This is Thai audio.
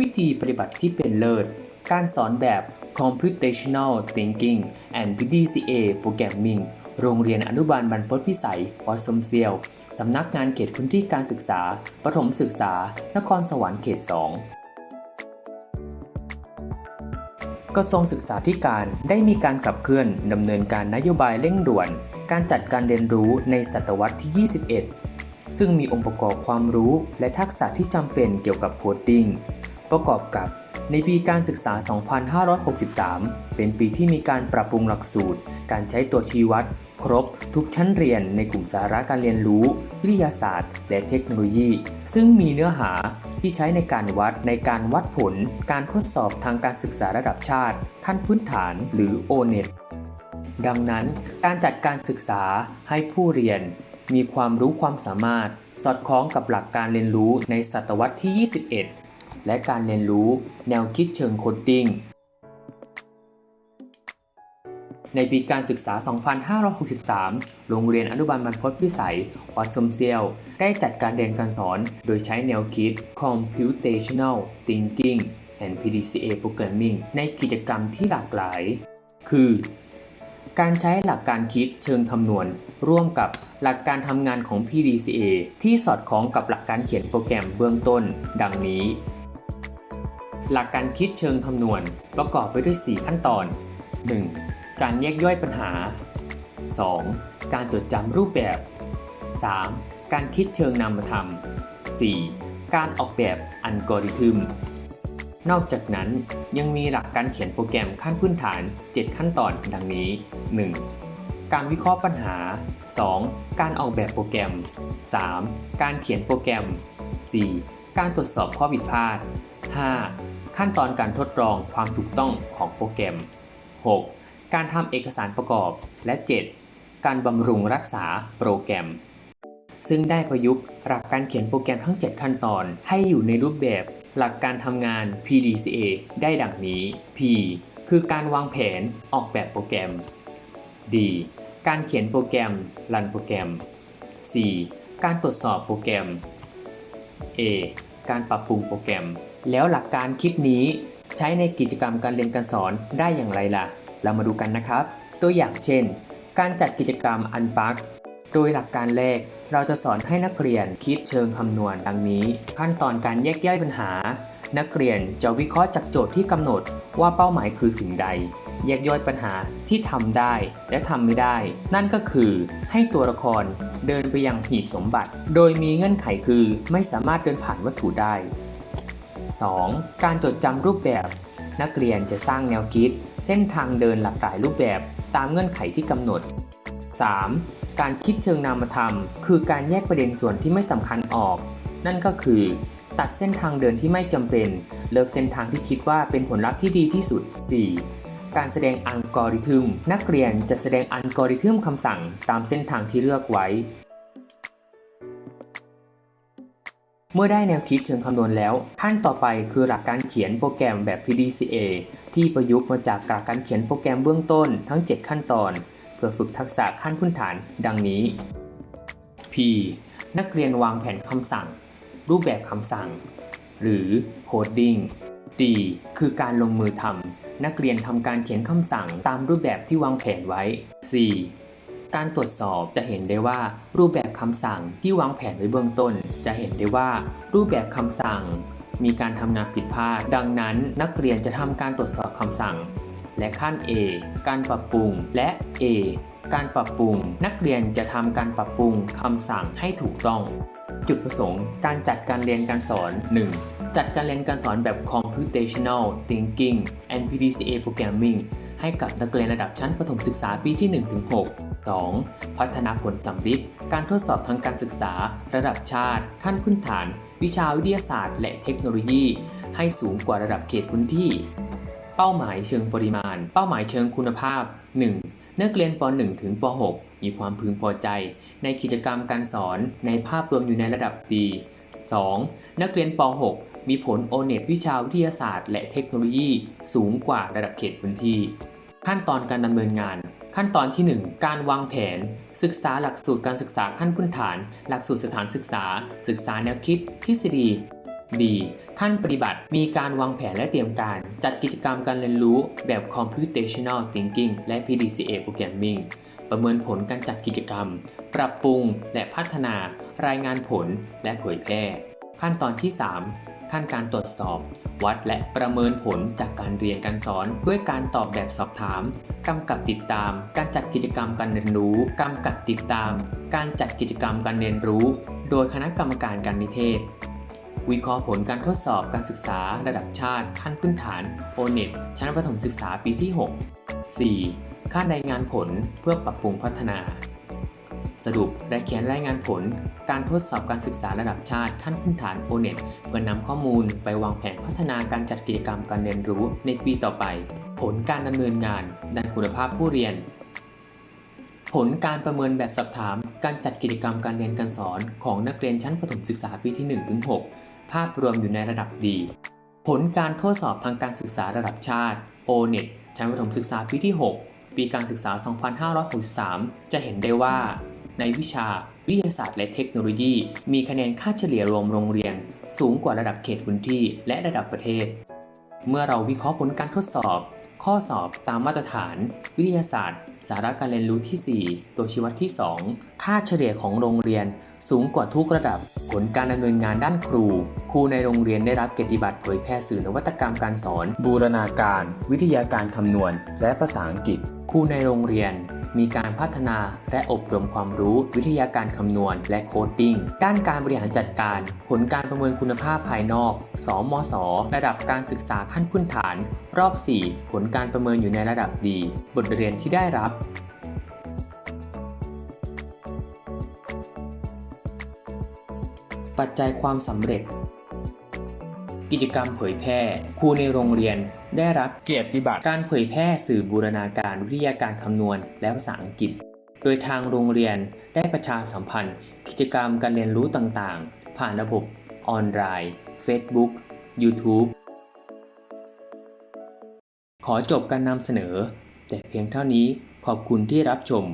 วิธีปฏิบัติที่เป็นเลิศ การสอนแบบ Computational Thinking and PDCA Programming โรงเรียนอนุบาลบรรพตพิสัยวัดสมเซียว สำนักงานเขตพื้นที่การศึกษา ประถมศึกษา นครสวรรค์เขต 2 กระทรวงศึกษาธิการได้มีการขับเคลื่อนดำเนินการนโยบายเร่งด่วน การจัดการเรียนรู้ในศตวรรษที่ 21 ซึ่งมีองค์ประกอบความรู้และทักษะที่จำเป็นเกี่ยวกับโคดดิ้ง ประกอบกับในปีการศึกษา 2563 เป็นปีที่มีการปรับปรุงหลักสูตร การใช้ตัวชี้วัด ครบ ทุกชั้นเรียนในกลุ่มสาระการเรียนรู้ วิทยาศาสตร์ และเทคโนโลยี ซึ่งมีเนื้อหาที่ใช้ในการวัดในการวัดผล การทดสอบทางการศึกษาระดับชาติ ขั้นพื้นฐานหรือ O-NET ดังนั้นการจัดการศึกษาให้ผู้เรียน มีความรู้ความสามารถ สอดคล้องกับหลักการเรียนรู้ในศตวรรษที่ 21 และการเรียนรู้แนวคิดเชิงโคดดิ้ง ในปีการศึกษา 2563 โรงเรียนอนุบาลบรรพตพิสัย วัดสมเซียว ได้จัดการเรียนการสอนโดยใช้แนวคิด Computational Thinking and PDCA Programming ในกิจกรรมที่หลากหลาย คือการใช้หลักการคิดเชิงคำนวณ ร่วมกับหลักการทำงานของ PDCA ที่สอดคล้องกับหลักการเขียนโปรแกรมเบื้องต้น ดังนี้ หลักการคิดเชิงคำนวณประกอบไปด้วย 4 ขั้นตอน 1. การแยกย่อยปัญหา 2. การจดจำรูปแบบ 3. การคิดเชิงนามธรรม 4. การออกแบบอัลกอริทึม นอกจากนั้นยังมีหลักการเขียนโปรแกรมขั้นพื้นฐาน 7 ขั้นตอนดังนี้ 1. การวิเคราะห์ปัญหา 2. การออกแบบโปรแกรม 3. การเขียนโปรแกรม 4. การตรวจสอบข้อผิดพลาด 5. ขั้นตอนการทดลองความถูกต้องของโปรแกรม 6. การทำเอกสารประกอบ และ 7. การบำรุงรักษาโปรแกรม ซึ่งได้ประยุกต์หลักการเขียนโปรแกรมทั้ง 7 ขั้นตอน ให้อยู่ในรูปแบบ หลักการทำงาน PDCA ได้ดังนี้ P คือการวางแผนออกแบบโปรแกรม D การเขียนโปรแกรม รันโปรแกรม C การตรวจสอบโปรแกรม A การปรับปรุงโปรแกรม แล้วหลักการคิดนี้ใช้ในกิจกรรมการเรียนการสอนได้อย่างไรล่ะ เรามาดูกันนะครับ ตัวอย่างเช่น การจัดกิจกรรมอันปักโดยหลักการแรกเราจะสอนให้นักเรียนคิดเชิงคำนวณดังนี้ ขั้นตอนการแยกย่อยปัญหา นักเรียนจะวิเคราะห์จากโจทย์ที่กำหนดว่าเป้าหมายคือสิ่งใด แยกย่อยปัญหาที่ทำได้และทำไม่ได้ นั่นก็คือให้ตัวละครเดินไปยังหีบสมบัติ โดยมีเงื่อนไขคือไม่สามารถเดินผ่านวัตถุได้ 2. การจดจำรูปแบบ นักเรียนจะสร้างแนวคิด เส้นทางเดินหลากหลายรูปแบบตามเงื่อนไขที่กำหนด 3. การคิดเชิงนามธรรม คือการแยกประเด็นส่วนที่ไม่สำคัญออก นั่นก็คือ ตัดเส้นทางเดินที่ไม่จำเป็น เลิกเส้นทางที่คิดว่าเป็นผลลัพธ์ที่ดีที่สุด 4. การแสดงอัลกอริทึม นักเรียนจะแสดงอัลกอริทึมคำสั่งตามเส้นทางที่เลือกไว้ เมื่อได้แนวคิดเชิงคำนวณแล้ว ขั้นต่อไปคือหลักการเขียนโปรแกรมแบบ PDCA ที่ประยุกต์มาจากหลักการเขียนโปรแกรมเบื้องต้นทั้ง 7 ขั้นตอน เพื่อฝึกทักษะขั้นพื้นฐานดังนี้ P นักเรียนวางแผนคำสั่ง รูปแบบคำสั่ง หรือ coding D คือการลงมือทำนักเรียนทำการเขียนคำสั่งตามรูปแบบที่วางแผนไว้ C การตรวจสอบจะเห็นได้ว่า รูปแบบคำสั่งที่วางแผนไว้เบื้องต้น จะเห็นได้ว่า รูปแบบคำสั่ง มีการทำงานผิดพลาด ดังนั้นนักเรียนจะทำการตรวจสอบคำสั่ง และขั้น A การปรับปรุงและ A การปรับปรุง นักเรียนจะทำการปรับปรุงคำสั่งให้ถูกต้อง จุดประสงค์ การจัดการเรียนการสอน 1. จัดการเรียนการสอนแบบ computational thinking and PDCA programming ให้กับนักเรียนระดับชั้นประถมศึกษาปีที่ 1-6 2. พัฒนาผลสัมฤทธิ์การทดสอบทางการศึกษา ระดับชาติ ขั้นพื้นฐาน วิชาวิทยาศาสตร์ และเทคโนโลยี ให้สูงกว่าระดับเขตพื้นที่ เป้าหมายเชิงปริมาณ เป้าหมายเชิงคุณภาพ 1. นักเรียนป .1 ถึงป .6 มีความพึงพอใจ ในกิจกรรมการสอนในภาพรวมอยู่ในระดับดี 2. นักเรียนป .6 มีผลโอเน็ตวิชาวิทยาศาสตร์ และเทคโนโลยี สูงกว่าระดับเขตพื้นที่ ขั้นตอนการดำเนินงาน ขั้นตอนที่ 1 การวางแผน ศึกษาหลักสูตรการศึกษาขั้นพื้นฐาน หลักสูตรสถานศึกษา ศึกษาแนวคิด ทฤษฎีดี ขั้นปฏิบัติมีการวางแผนและเตรียมการ จัดกิจกรรมการเรียนรู้แบบ computational thinking และ PDCA programming ประเมินผลการจัดกิจกรรม ปรับปรุงและพัฒนา รายงานผลและเผยแพร่ ขั้นตอนที่ 3 ขั้นการตรวจสอบ วัดและประเมินผลจากการเรียนการสอน ด้วยการตอบแบบสอบถามกำกับติดตาม การจัดกิจกรรมการเรียนรู้กำกับติดตาม การจัดกิจกรรมการเรียนรู้ โดยคณะกรรมการการนิเทศ วิเคราะห์ผลการทดสอบการศึกษาระดับชาติขั้นพื้นฐาน o n e t ชั้นประถมศึกษาปีที่ 6 4. ค่ารายงานผลเพื่อปรับปรุงพัฒนา สรุปและเขียนรายงานผล การทดสอบการศึกษาระดับชาติขั้นพื้นฐาน o n e t เพื่อนำข้อมูลไปวางแผนพัฒนาการจัดกิจกรรมการเรียนรู้ในปีต่อไป ผลการดำเนินงานด้านคุณภาพผู้เรียน ผลการประเมินแบบสอบถาม การจัดกิจกรรมการเรียนการสอน ของนักเรียนชั้นประถมศึกษาปีที่ 1-6 ภาพรวมอยู่ในระดับดี ผลการทดสอบทางการศึกษาระดับชาติ O-NET ชั้นประถมศึกษาปีที่ 6 ปีการศึกษา 2563 จะเห็นได้ว่า ในวิชาวิทยาศาสตร์และเทคโนโลยี มีคะแนนค่าเฉลี่ยรวมโรงเรียน สูงกว่าระดับเขตพื้นที่และระดับประเทศ เมื่อเราวิเคราะห์ผลการทดสอบ ข้อสอบตามมาตรฐาน วิทยาศาสตร์ สาระการเรียนรู้ที่ 4 ตัวชี้วัดที่ 2 ค่าเฉลี่ยของโรงเรียน สูงกว่าทุกระดับ ผลการดำเนินงานด้านครู ครูในโรงเรียนได้รับเกียรติบัตรเผยแพร่สื่อนวัตกรรมการสอน บูรณาการ วิทยาการคำนวณ และภาษาอังกฤษ ครูในโรงเรียนมีการพัฒนาและอบรมความรู้ วิทยาการคำนวณ และโคดดิ้ง ด้านการบริหารจัดการ ผลการประเมินคุณภาพภายนอก สมศระดับการศึกษาขั้นพื้นฐาน รอบ 4 ผลการประเมินอยู่ในระดับดี บทเรียนที่ได้รับ ปัจจัยความสำเร็จ กิจกรรมเผยแพร่ครูในโรงเรียนได้รับเกียรติบัตรการเผยแพร่สื่อบูรณาการวิทยาการคำนวณและภาษาอังกฤษ โดยทางโรงเรียนได้ประชาสัมพันธ์ กิจกรรมการเรียนรู้ต่างๆ ผ่านระบบออนไลน์ Facebook YouTube ขอจบการนำเสนอ แต่เพียงเท่านี้ขอบคุณที่รับชม